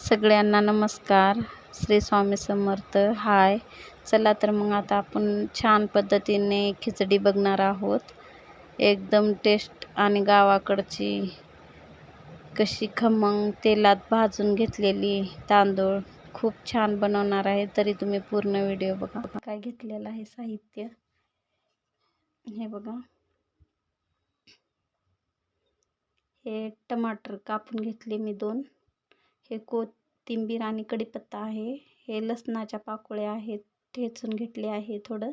सगळ्यांना नमस्कार. श्री स्वामी समर्थ. हाय. चला तर मग आता आपण छान पद्धतीने खिचडी बघणार आहोत. एकदम टेस्ट आणि गावाकडची कशी खमंग तेलात भाजून घेतलेली तांदूळ खूप छान बनवणार आहे. तरी तुम्ही पूर्ण व्हिडिओ बघा. काय घेतलेलं आहे साहित्य? हे बघा. हे टमाटर कापून घेतले मी दोन. हे कोथिंबीर आणि कढीपत्ता आहे. हे लसणाच्या पाकोळ्या आहेत ठेचून घेतले आहे थोडं.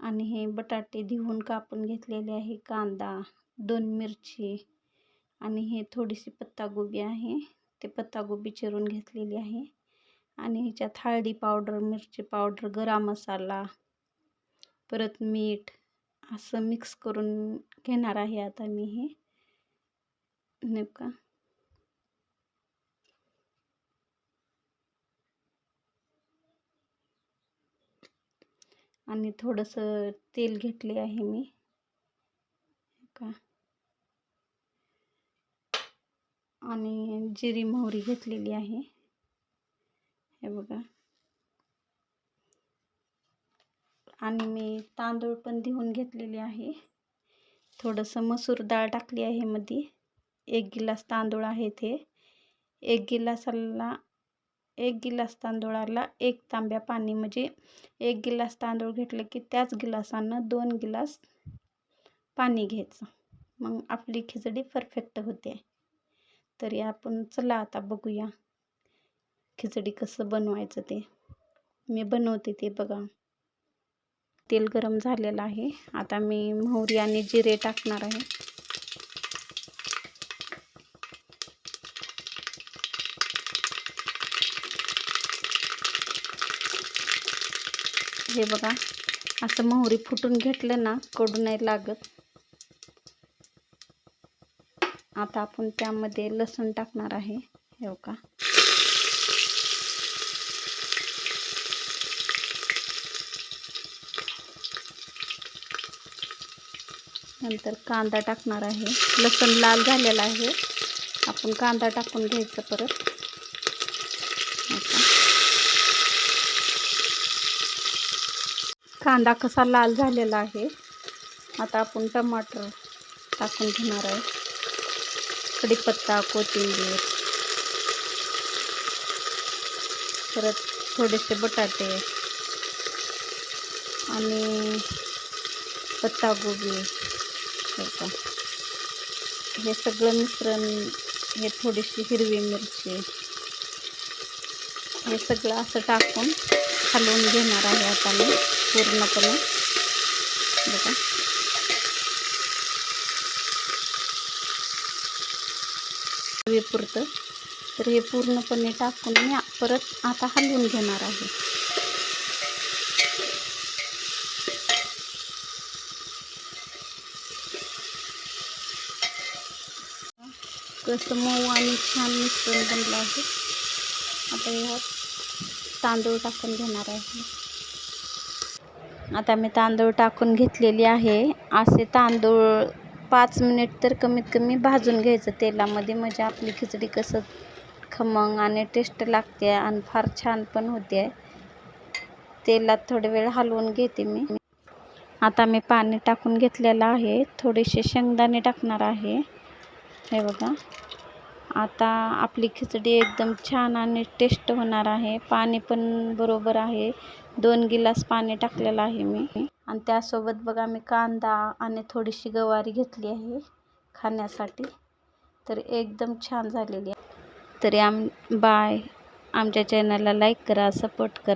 आणि हे बटाटे धुवून कापून घेतलेले आहे कांदा दोन मिरची आणि हे थोडीशी पत्तागोबी आहे. ते पत्तागोबी चिरून घेतलेली आहे. आणि ह्याच्यात हळदी पावडर मिरची पावडर गरम मसाला परत मीठ असं मिक्स करून घेणार आहे आता मी हे. नेमका आणि थोडंसं तेल घेतले आहे मी. का आणि जिरी मोहरी घेतलेली आहे. हे बघा. आणि मी तांदूळ पण धुवून घेतलेले आहे. थोडंसं मसूर डाळ टाकली आहे मध्ये एक गिलास तांदूळ आहे ते. एक गिलासाला एक गिलास तांदूळाला एक तांब्या पाणी म्हणजे एक गिलास तांदूळ घेतलं की त्याच गिलासानं दोन गिलास पाणी घ्यायचं. मग आपली खिचडी परफेक्ट होते. तरी आपण चला आता बघूया खिचडी कसं बनवायचं ते. मी बनवते ते बघा. तेल गरम झालेलं आहे. आता मी मोहरी आणि जिरे टाकणार आहे. हे बघा. असं मोहरी फुटून घेतलं ना कडू नाही लागत. आता आपण त्यामध्ये लसूण टाकणार आहे. हे का नंतर कांदा टाकणार आहे. लसूण लाल झालेला आहे. आपण कांदा टाकून घ्यायचं परत. कांदा कसा लाल झालेला आहे. आता आपण टमाटर टाकून घेणार आहे. कढीपत्ता कोथिंबीर. परत थोडेसे बटाटे. आणि पत्तागोबी हे सगळं मिश्रण हे थोडीशी हिरवी मिरची. हे सगळं असं टाकून हलवून घेणार आहे आता मी. पूर्णपणे. बघा. पुरतं तर हे पूर्णपणे टाकून मी परत आता हलवून घेणार आहे. कसं मऊ आणि छान मिश्रण बनलं आहे. आता ह्या तांदूळ टाकून घेणार आहे. आता मी तांदूळ टाकून घेतलेली आहे. असे तांदूळ पाच मिनिट तर कमीत कमी भाजून घ्यायचं तेलामध्ये. म्हणजे आपली खिचडी कसं खमंग आणि टेस्ट लागते आणि फार छान पण होते. तेलात थोडे वेळ हलवून घेते मी. आता मी पाणी टाकून घेतलेलं आहे. थोडेसे शेंगदाणे टाकणार आहे. हे बघा. आता आपली खिचडी एकदम छान आणि टेस्ट होणार आहे. पाणी पण बरोबर आहे. दोन गिलास पाणी टाकलेलं आहे मी. आणि त्यासोबत बघा मी कांदा आणि थोडीशी गवारी घेतली आहे खाण्यासाठी. तर एकदम छान झालेली आहे. तरी आम बाय. आमच्या चॅनलला लाईक करा सपोर्ट करा.